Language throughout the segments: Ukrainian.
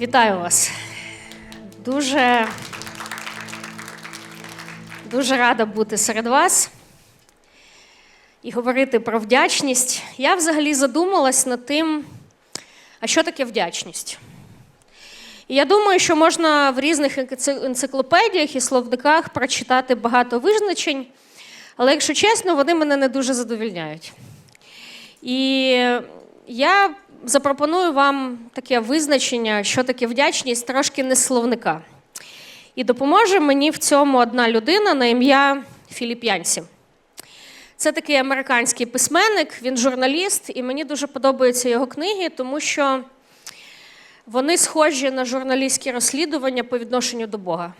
Вітаю вас. Дуже, дуже рада бути серед вас і говорити про вдячність. Я взагалі задумалась над тим, а що таке вдячність. І я думаю, що можна в різних енциклопедіях і словниках прочитати багато визначень, але якщо чесно, вони мене не дуже задовільняють. І я запропоную вам таке визначення, що таке вдячність, трошки не словника. І допоможе мені в цьому одна людина на ім'я Філіп Янсі. Це такий американський письменник, він журналіст, і мені дуже подобаються його книги, тому що вони схожі на журналістські розслідування по відношенню до Бога.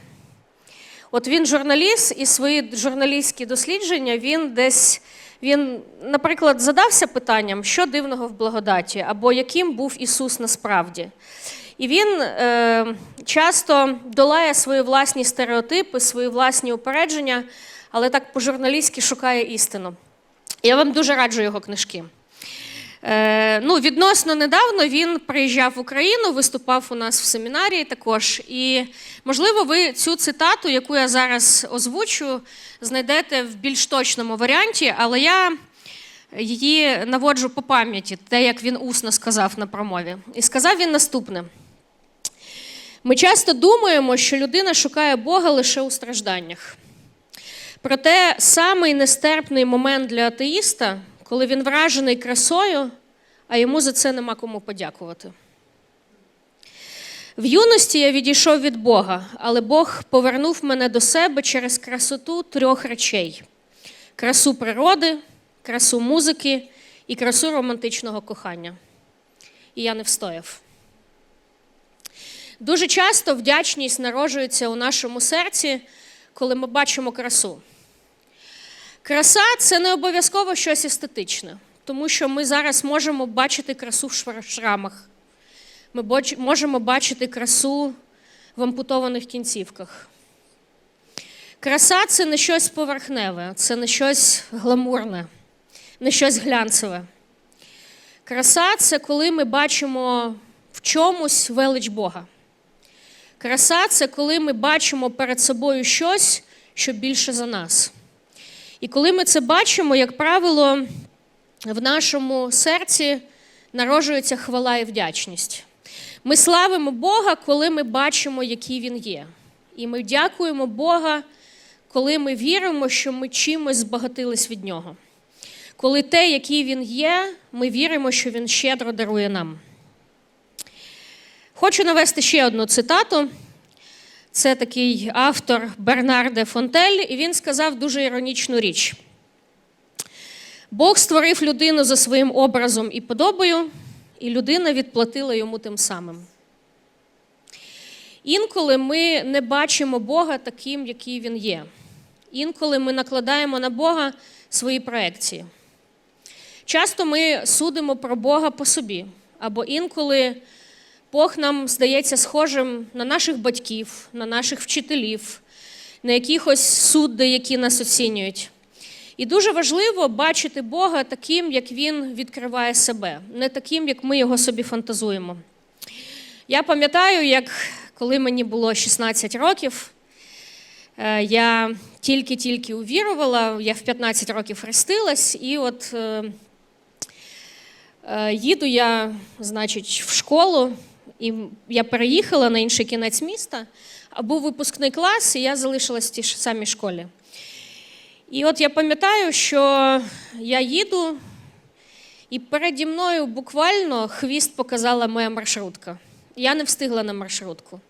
От він журналіст, і свої журналістські дослідження він десь, він, наприклад, задався питанням, що дивного в благодаті, або яким був Ісус насправді. І він е, часто долає свої власні стереотипи, свої власні упередження, але так по-журналістськи шукає істину. Я вам дуже раджу його книжки. Е, ну, відносно недавно він приїжджав в Україну, виступав у нас в семінарії також. І, можливо, ви цю цитату, яку я зараз озвучу, знайдете в більш точному варіанті, але я її наводжу по пам'яті, те, як він усно сказав на промові. І сказав він наступне: ми часто думаємо, що людина шукає Бога лише у стражданнях. Проте самий нестерпний момент для атеїста, коли він вражений красою, а йому за це нема кому подякувати. В юності я відійшов від Бога, але Бог повернув мене до себе через красоту трьох речей: красу природи, красу музики і красу романтичного кохання. І я не встояв. Дуже часто вдячність народжується у нашому серці, коли ми бачимо красу. Краса це не обов'язково щось естетичне, тому що ми зараз можемо бачити красу в шрамах. Ми можемо бачити красу в ампутованих кінцівках. Краса це не щось поверхневе, це не щось гламурне, не щось глянцеве. Краса це коли ми бачимо в чомусь велич Бога. Краса це коли ми бачимо перед собою щось, що більше за нас. І коли ми це бачимо, як правило, в нашому серці народжується хвала і вдячність. Ми славимо Бога, коли ми бачимо, який Він є. І ми дякуємо Бога, коли ми віримо, що ми чимось збагатились від Нього. Коли те, який Він є, ми віримо, що Він щедро дарує нам. Хочу навести ще одну цитату. Це такий автор Бернар де Фонтель, і він сказав дуже іронічну річ. Бог створив людину за своїм образом і подобою, і людина відплатила йому тим самим. Інколи ми не бачимо Бога таким, який він є. Інколи ми накладаємо на Бога свої проекції. Часто ми судимо про Бога по собі, або інколи Бог нам здається схожим на наших батьків, на наших вчителів, на якихось судди, які нас оцінюють. І дуже важливо бачити Бога таким, як Він відкриває себе, не таким, як ми його собі фантазуємо. Я пам'ятаю, як коли мені було 16 років, е, я тільки-тільки увірувала, я в 15 років хрестилась, і от е, е, їду я, значить, в школу, і я переїхала на інший кінець міста, був випускний клас, і я залишилась в тій самій школі. І от я пам'ятаю, що я їду, і переді мною буквально хвіст показала моя маршрутка. Я не встигла на маршрутку.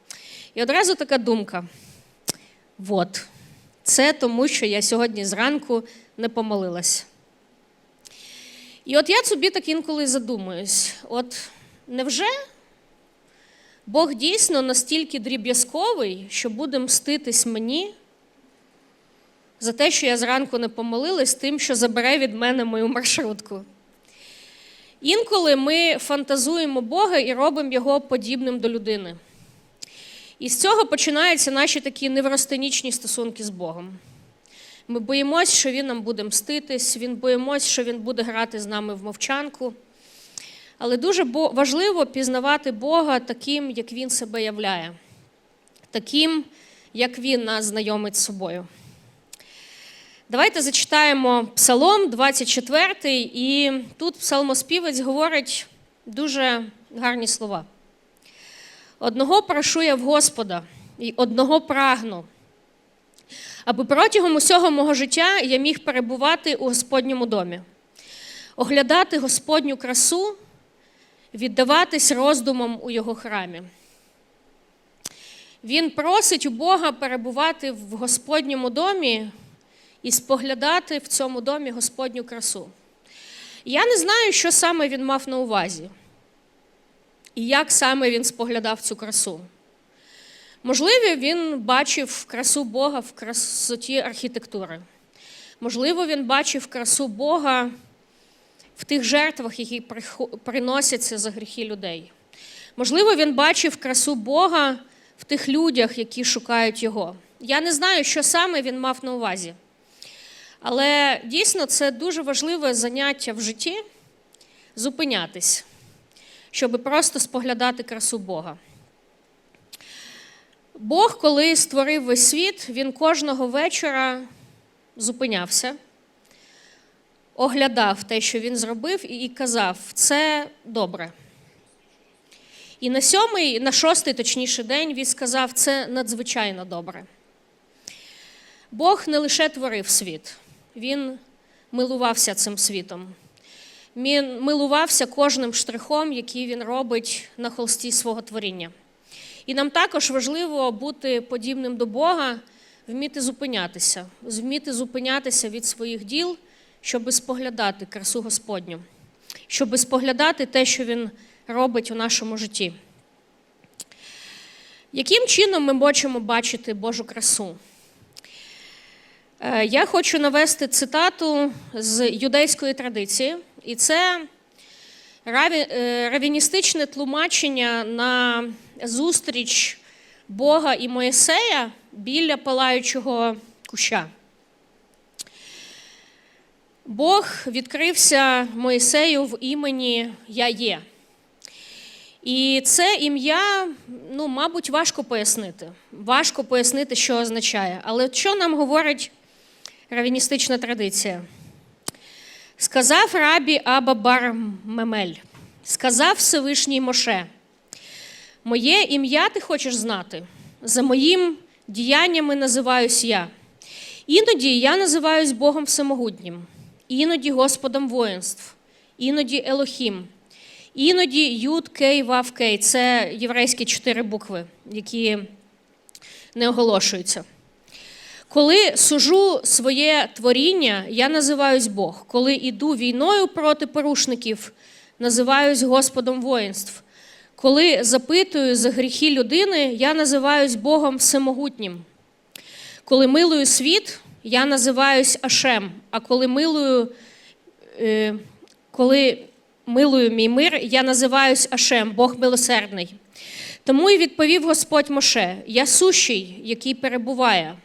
І одразу така думка: от, це тому, що я сьогодні зранку не помолилась. І от я собі так інколи задумуюсь: от невже Бог дійсно настільки дріб'язковий, що буде мститись мені за те, що я зранку не помолилась тим, що забере від мене мою маршрутку. Інколи ми фантазуємо Бога і робимо його подібним до людини. І з цього починаються наші такі невростенічні стосунки з Богом. Ми боїмось, що Він нам буде мститись, він боїмось, що Він буде грати з нами в мовчанку. Але дуже важливо пізнавати Бога таким, як Він себе являє, таким, як Він нас знайомить з собою. Давайте зачитаємо Псалом 24, і тут псалмоспівець говорить дуже гарні слова. Одного прошу я в Господа, і одного прагну, аби протягом усього мого життя я міг перебувати у Господньому домі, оглядати Господню красу, віддаватись роздумам у Його храмі. Він просить у Бога перебувати в Господньому домі і споглядати в цьому домі Господню красу. Я не знаю, що саме він мав на увазі, і як саме він споглядав цю красу. Можливо, він бачив красу Бога в красоті архітектури. Можливо, він бачив красу Бога в тих жертвах, які приносяться за гріхи людей. Можливо, він бачив красу Бога в тих людях, які шукають Його. Я не знаю, що саме він мав на увазі. Але дійсно це дуже важливе заняття в житті зупинятись, щоб просто споглядати красу Бога. Бог, коли створив весь світ, він кожного вечора зупинявся, оглядав те, що він зробив, і казав: це добре. І на сьомий, на шостий, точніше, день він сказав, це надзвичайно добре. Бог не лише творив світ, Він милувався цим світом. Він милувався кожним штрихом, який він робить на холсті свого творіння. І нам також важливо бути подібним до Бога, вміти зупинятися, вміти зупинятися від своїх діл, щоб споглядати красу Господню, щоб споглядати те, що Він робить у нашому житті. Яким чином ми можемо бачити Божу красу? Е, Я хочу навести цитату з юдейської традиції, і це е, равіністичне тлумачення на зустріч Бога і Моїсея біля палаючого куща. Бог відкрився Моїсею в імені Я є. І це ім'я, ну, мабуть, важко пояснити. Важко пояснити, що означає. Але що нам говорить равіністична традиція? Сказав рабі Аба Бар Мемель, сказав Всевишній Моше, моє ім'я ти хочеш знати, за моїм діяннями називаюсь я. Іноді я називаюсь Богом Всемогутнім, іноді Господом воїнств, іноді Елохім, іноді Юд Кей Вав Кей. Це єврейські чотири букви, які не оголошуються. Коли сужу своє творіння, я називаюсь Бог. Коли іду війною проти порушників, називаюсь Господом воїнств. Коли запитую за гріхи людини, я називаюсь Богом Всемогутнім. Коли милую світ, я називаюсь Ашем. А коли милую, е, коли милую мій мир, я називаюсь Ашем, Бог милосердний. Тому і відповів Господь Моше: Я сущий, який перебуває.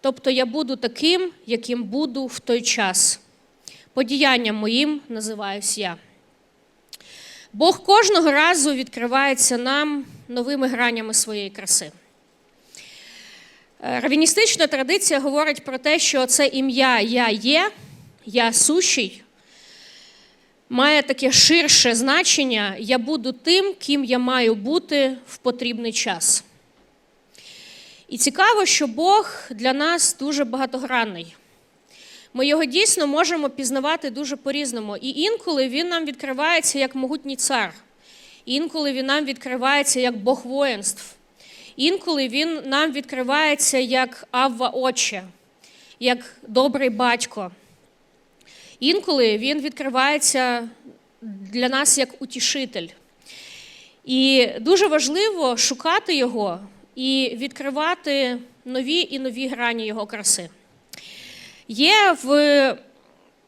Тобто я буду таким, яким буду в той час. Подіянням моїм називаюсь я. Бог кожного разу відкривається нам новими гранями своєї краси. Е, Равіністична традиція говорить про те, що це ім'я Я є, я сущий, має таке ширше значення Я буду тим, ким я маю бути в потрібний час. І цікаво, що Бог для нас дуже багатогранний. Ми його дійсно можемо пізнавати дуже по-різному. І інколи він нам відкривається як могутній цар, інколи він нам відкривається як Бог воїнств, інколи він нам відкривається як Авва Отче, як добрий батько. Інколи він відкривається для нас як утішитель. І дуже важливо шукати його і відкривати нові і нові грані його краси. Є в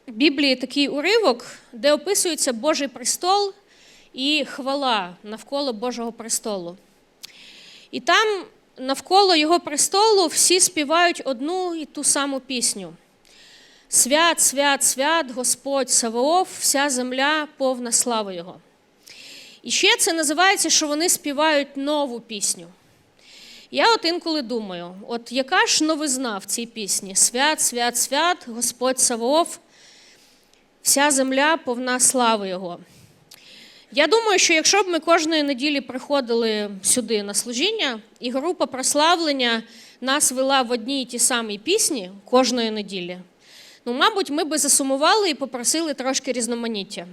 Біблії такий уривок, де описується Божий престол і хвала навколо Божого престолу. І там навколо його престолу всі співають одну і ту саму пісню. Свят, свят, свят, Господь Саваоф, вся земля повна слави Його. І ще це називається, що вони співають нову пісню. Я от інколи думаю, от яка ж новизна в цій пісні? Свят, свят, свят, Господь Савов, вся земля повна слави Його. Я думаю, що якщо б ми кожної неділі приходили сюди на служіння, і група прославлення нас вела в одній і ті самій пісні кожної неділі, ну, мабуть, ми би засумували і попросили трошки різноманіття.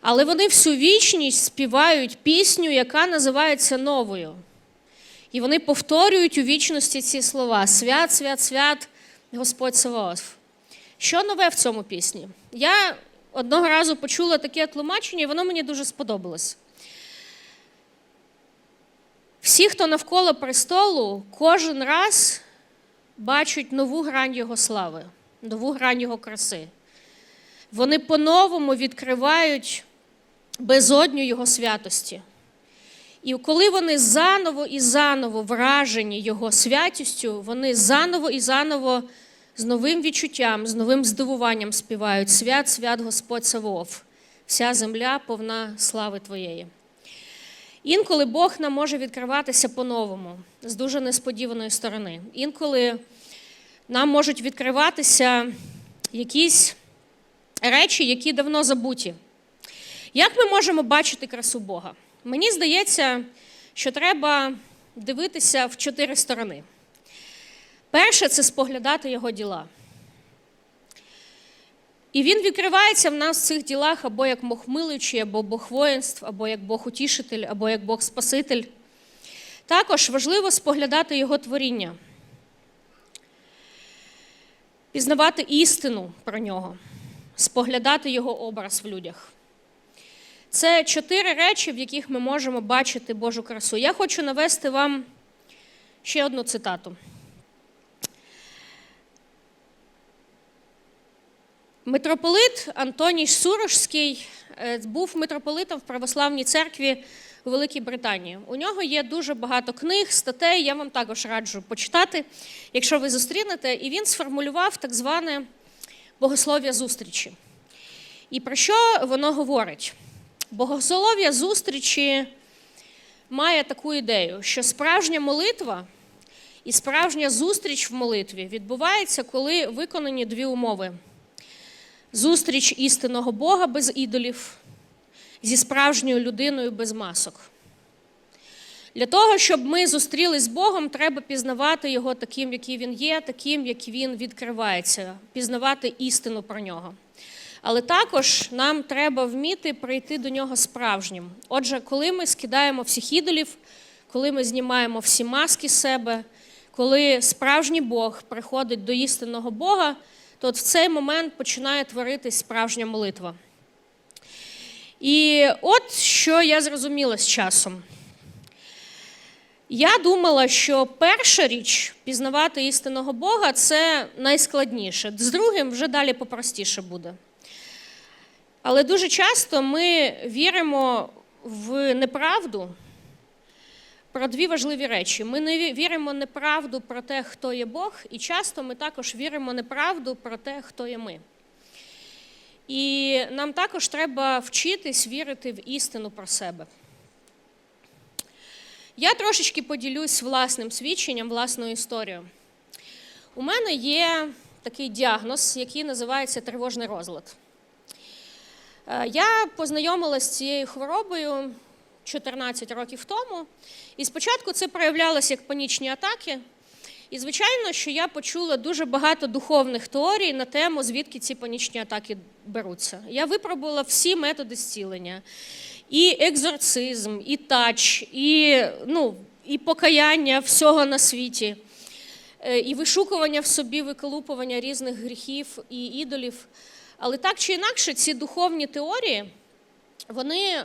Але вони всю вічність співають пісню, яка називається новою. І вони повторюють у вічності ці слова: Свят, свят, свят, Господь Саваоф. Що нове в цьому пісні? Я одного разу почула таке тлумачення, і воно мені дуже сподобалось. Всі, хто навколо престолу, кожен раз бачать нову грань Його слави, нову грань Його краси. Вони по-новому відкривають безодню Його святості. І коли вони заново і заново вражені Його святістю, вони заново і заново з новим відчуттям, з новим здивуванням співають Свят, свят Господь Савов, вся земля повна слави Твоєї. Інколи Бог нам може відкриватися по-новому, з дуже несподіваної сторони. Інколи нам можуть відкриватися якісь речі, які давно забуті. Як ми можемо бачити красу Бога? Мені здається, що треба дивитися в чотири сторони. Перше це споглядати його діла. І він відкривається в нас в цих ділах або як Бог милуючий, або Бог воїнств, або як Бог утішитель, або як Бог Спаситель. Також важливо споглядати його творіння, пізнавати істину про нього, споглядати його образ в людях. Це чотири речі, в яких ми можемо бачити Божу красу. Я хочу навести вам ще одну цитату. Митрополит Антоній Сурожський е, був митрополитом в православній церкві у Великій Британії. У нього є дуже багато книг, статей. Я вам також раджу почитати, якщо ви зустрінете. І він сформулював так зване богослов'я зустрічі. І про що воно говорить? Богослов'я зустрічі має таку ідею, що справжня молитва і справжня зустріч в молитві відбувається, коли виконані дві умови зустріч істинного Бога без ідолів зі справжньою людиною без масок. Для того, щоб ми зустрілись з Богом, треба пізнавати Його таким, який Він є, таким, як Він відкривається, пізнавати істину про нього. Але також нам треба вміти прийти до нього справжнім. Отже, коли ми скидаємо всіх ідолів, коли ми знімаємо всі маски себе, коли справжній Бог приходить до істинного Бога, то от в цей момент починає творитись справжня молитва. І от що я зрозуміла з часом. Я думала, що перша річ пізнавати істинного Бога це найскладніше. З другим вже далі попростіше буде. Але дуже часто ми віримо в неправду про дві важливі речі. Ми не віримо неправду про те, хто є Бог, і часто ми також віримо неправду про те, хто є ми. І нам також треба вчитись вірити в істину про себе. Я трошечки поділюсь власним свідченням, власною історією. У мене є такий діагноз, який називається тривожний розлад. Е, я познайомилася з цією хворобою 14 років тому, і спочатку це проявлялося як панічні атаки. І, звичайно, що я почула дуже багато духовних теорій на тему, звідки ці панічні атаки беруться. Я випробувала всі методи зцілення: і екзорцизм, і тач, і ну, і покаяння всього на світі, е, і вишукування в собі, виколупування різних гріхів і ідолів. Але так чи інакше, ці духовні теорії, вони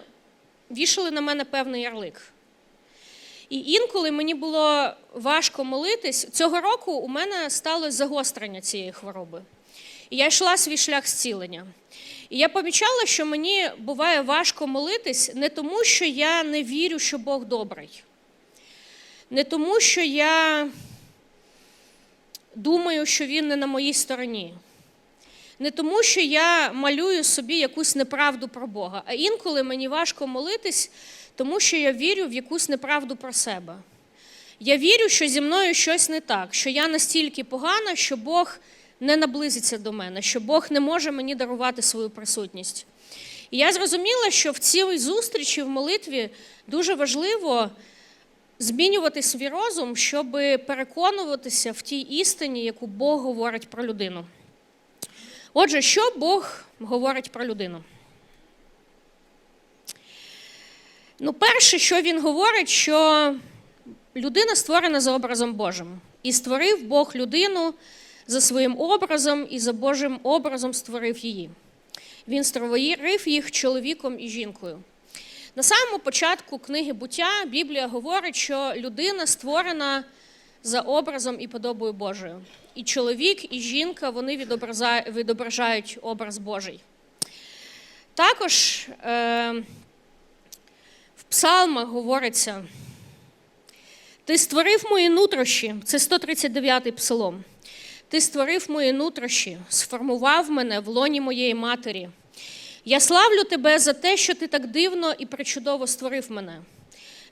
вішали на мене певний ярлик. І інколи мені було важко молитись. Цього року у мене сталося загострення цієї хвороби. І я йшла свій шлях зцілення. І я помічала, що мені буває важко молитись не тому, що я не вірю, що Бог добрий, не тому, що я думаю, що Він не на моїй стороні. Не тому, що я малюю собі якусь неправду про Бога, а інколи мені важко молитись, тому що я вірю в якусь неправду про себе. Я вірю, що зі мною щось не так, що я настільки погана, що Бог не наблизиться до мене, що Бог не може мені дарувати свою присутність. І я зрозуміла, що в цій зустрічі в молитві дуже важливо змінювати свій розум, щоб переконуватися в тій істині, яку Бог говорить про людину. Отже, що Бог говорить про людину? Ну, перше, що він говорить, що людина створена за образом Божим. І створив Бог людину за своїм образом, і за Божим образом створив її. Він створив їх чоловіком і жінкою. На самому початку книги буття Біблія говорить, що людина створена за образом і подобою Божою. І чоловік, і жінка вони відображають образ Божий. Також е, в псалмах говориться: Ти створив мої нутрощі, це 139-й псалом. Ти створив мої нутрощі, сформував мене в лоні моєї матері. Я славлю тебе за те, що ти так дивно і причудово створив мене.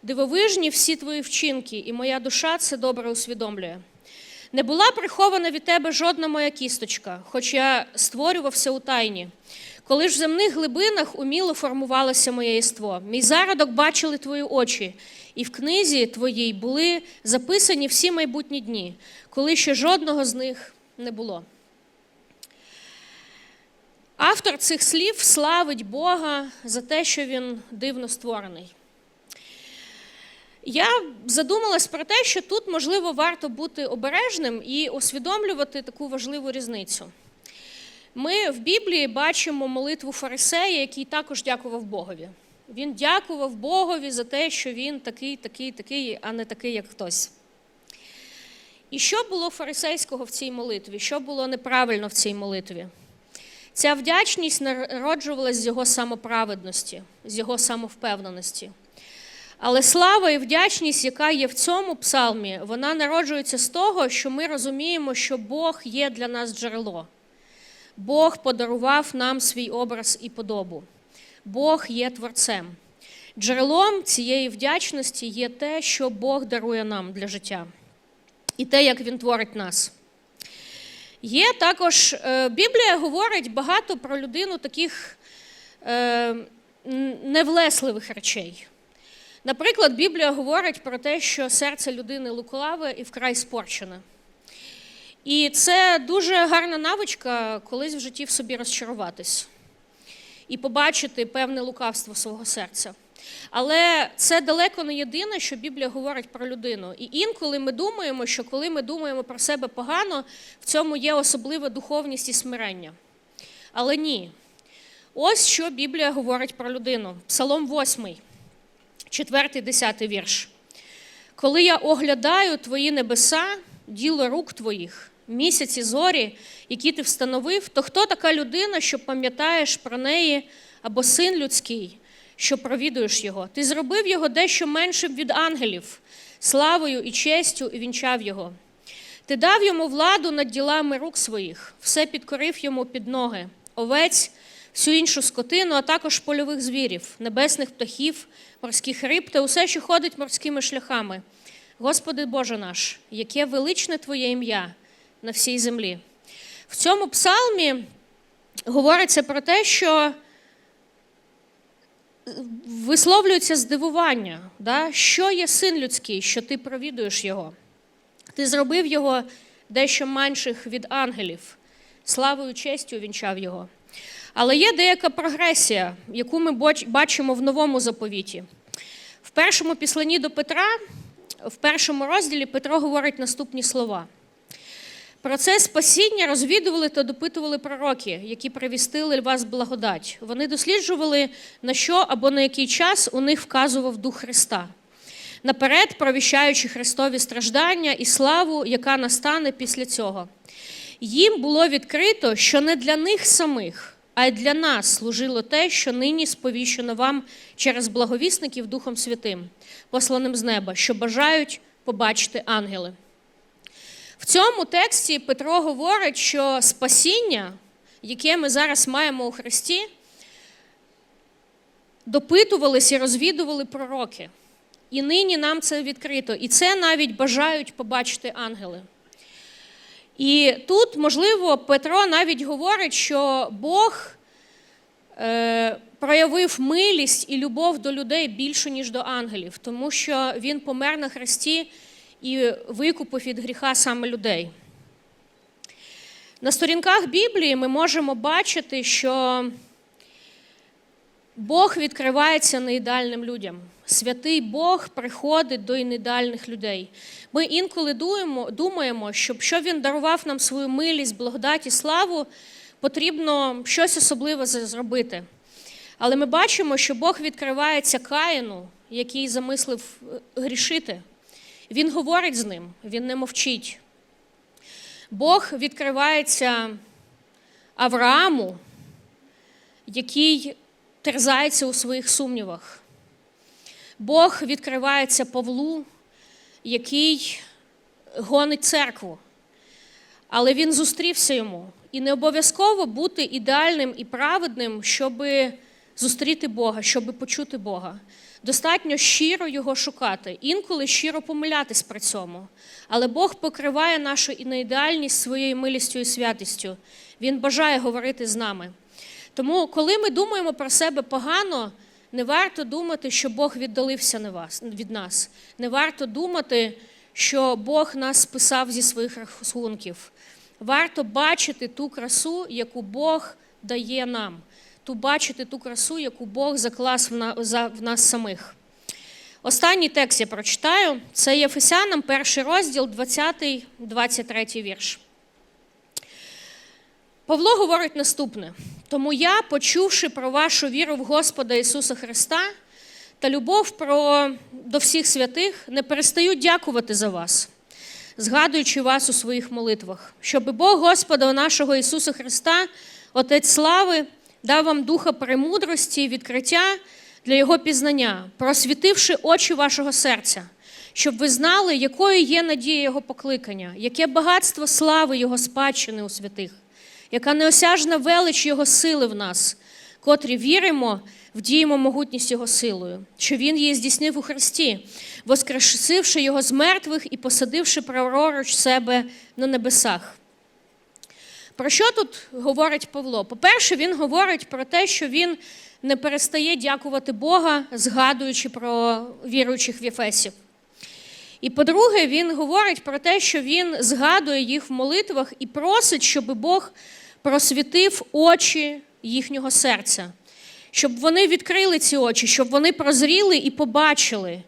Дивовижні всі твої вчинки, і моя душа це добре усвідомлює. Не була прихована від тебе жодна моя кісточка, хоч я створювався у тайні. Коли ж в земних глибинах уміло формувалося моє єство, мій зародок бачили твої очі, і в книзі твоїй були записані всі майбутні дні, коли ще жодного з них не було. Автор цих слів славить Бога за те, що він дивно створений. Я задумалась про те, що тут, можливо, варто бути обережним і усвідомлювати таку важливу різницю. Ми в Біблії бачимо молитву Фарисея, який також дякував Богові. Він дякував Богові за те, що він такий, такий, такий, а не такий, як хтось. І що було фарисейського в цій молитві? Що було неправильно в цій молитві? Ця вдячність народжувалась з його самоправедності, з його самовпевненості. Але слава і вдячність, яка є в цьому псалмі, вона народжується з того, що ми розуміємо, що Бог є для нас джерело. Бог подарував нам свій образ і подобу. Бог є творцем. Джерелом цієї вдячності є те, що Бог дарує нам для життя, і те, як Він творить нас. Є також е, Біблія говорить багато про людину таких е, невлесливих речей. Наприклад, Біблія говорить про те, що серце людини лукаве і вкрай спорчене. І це дуже гарна навичка колись в житті в собі розчаруватись і побачити певне лукавство свого серця. Але це далеко не єдине, що Біблія говорить про людину. І інколи ми думаємо, що коли ми думаємо про себе погано, в цьому є особлива духовність і смирення. Але ні. Ось що Біблія говорить про людину. Псалом 8, 4, 10 вірш. Коли я оглядаю твої небеса, діло рук твоїх, місяці зорі, які ти встановив, то хто така людина, що пам'ятаєш про неї або син людський? що провідуєш його. Ти зробив його дещо меншим від ангелів, славою і честю і вінчав його. Ти дав йому владу над ділами рук своїх, все підкорив йому під ноги, овець, всю іншу скотину, а також польових звірів, небесних птахів, морських риб та усе, що ходить морськими шляхами. Господи Боже наш, яке величне Твоє ім'я на всій землі. В цьому псалмі говориться про те, що висловлюється здивування, да? що є син людський, що ти провідуєш його. Ти зробив його дещо менших від ангелів, славою честю вінчав його. Але є деяка прогресія, яку ми бачимо в новому заповіті. В першому післанні до Петра, в першому розділі Петро говорить наступні слова. Про це спасіння розвідували та допитували пророки, які привістили вас благодать. Вони досліджували, на що або на який час у них вказував Дух Христа, наперед провіщаючи Христові страждання і славу, яка настане після цього. Їм було відкрито, що не для них самих, а й для нас служило те, що нині сповіщено вам через благовісників Духом Святим, посланим з неба, що бажають побачити ангели. В цьому тексті Петро говорить, що спасіння яке ми зараз маємо у Христі, допитувались і розвідували пророки. І нині нам це відкрито. І це навіть бажають побачити ангели. І тут, можливо, Петро навіть говорить, що Бог е, проявив милість і любов до людей більше, ніж до ангелів, тому що Він помер на хресті і викупив від гріха саме людей. На сторінках Біблії ми можемо бачити, що Бог відкривається неідеальним людям. Святий Бог приходить до неідеальних людей. Ми інколи думаємо, що щоб він дарував нам свою милість, благодать і славу, потрібно щось особливе зробити. Але ми бачимо, що Бог відкривається Каїну, який замислив грішити. Він говорить з ним, він не мовчить. Бог відкривається Аврааму, який терзається у своїх сумнівах. Бог відкривається Павлу, який гонить церкву. Але він зустрівся йому. І не обов'язково бути ідеальним і праведним, щоб зустріти Бога, щоб почути Бога. Достатньо щиро його шукати, інколи щиро помилятись при цьому. Але Бог покриває нашу неідеальність своєю милістю і святістю. Він бажає говорити з нами. Тому, коли ми думаємо про себе погано, не варто думати, що Бог віддалився від нас. Не варто думати, що Бог нас списав зі своїх рахунків. Варто бачити ту красу, яку Бог дає нам, ту бачити ту красу, яку Бог заклав в нас самих. Останній текст я прочитаю. Це Єфесянам, перший розділ, 20-23 вірш. Павло говорить наступне: тому я, почувши про вашу віру в Господа Ісуса Христа та любов про, до всіх святих, не перестаю дякувати за вас, згадуючи вас у своїх молитвах, щоб Бог Господа нашого Ісуса Христа, Отець слави, дав вам духа премудрості і відкриття для Його пізнання, просвітивши очі вашого серця. Щоб ви знали, якою є надія Його покликання, яке багатство слави Його спадщини у святих, яка неосяжна велич Його сили в нас, котрі віримо, вдіємо могутність Його силою, що Він її здійснив у Христі, воскресивши Його з мертвих і посадивши праворуч себе на небесах. Про що тут говорить Павло? По-перше, він говорить про те, що він не перестає дякувати Бога, згадуючи про віруючих в Єфесів. І по-друге, він говорить про те, що він згадує їх в молитвах і просить, щоб Бог просвітив очі їхнього серця, щоб вони відкрили ці очі, щоб вони прозріли і побачили,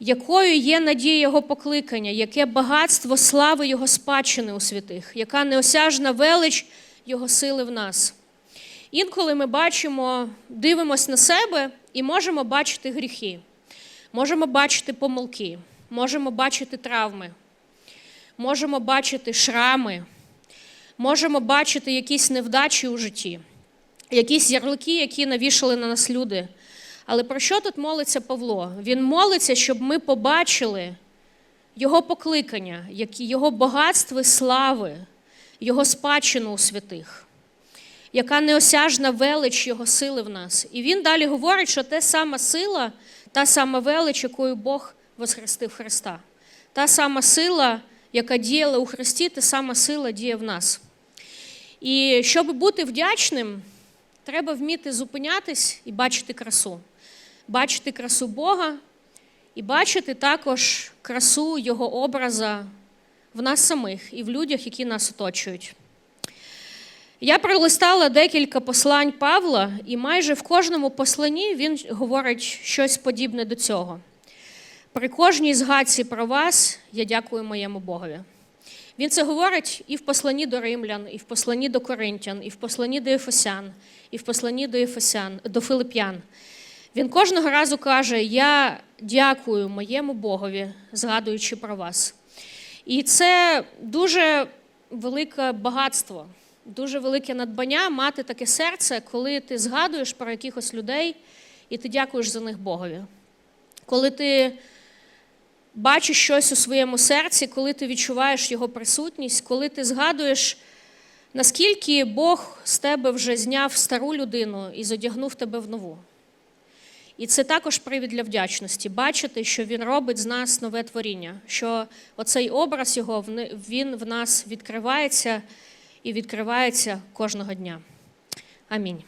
якою є надія Його покликання, яке багатство слави Його спадщини у святих, яка неосяжна велич Його сили в нас. Інколи ми бачимо, дивимося на себе і можемо бачити гріхи, можемо бачити помилки, можемо бачити травми, можемо бачити шрами, можемо бачити якісь невдачі у житті, якісь ярлики, які навішали на нас люди. Але про що тут молиться Павло? Він молиться, щоб ми побачили його покликання, його багатство слави, його спадщину у святих яка неосяжна велич Його сили в нас. І він далі говорить, що те сама сила, та сама велич, якою Бог воскрестив Христа. Та сама сила, яка діяла у Христі, та сама сила діє в нас. І щоб бути вдячним, треба вміти зупинятись і бачити красу. Бачити красу Бога і бачити також красу Його образа в нас самих і в людях, які нас оточують. Я пролистала декілька послань Павла, і майже в кожному посланні він говорить щось подібне до цього. При кожній згадці про вас я дякую моєму Богові. Він це говорить і в посланні до римлян, і в посланні до Коринтян, і в посланні до Ефесян, і в посланні до Ефесян, до Филип'ян. Він кожного разу каже: Я дякую моєму Богові, згадуючи про вас. І це дуже велике багатство дуже велике надбання мати таке серце, коли ти згадуєш про якихось людей і ти дякуєш за них Богові. Коли ти бачиш щось у своєму серці, коли ти відчуваєш його присутність, коли ти згадуєш Наскільки Бог з тебе вже зняв стару людину і задягнув тебе в нову? І це також привід для вдячності бачити, що Він робить з нас нове творіння, що оцей образ його він в нас відкривається і відкривається кожного дня. Амінь.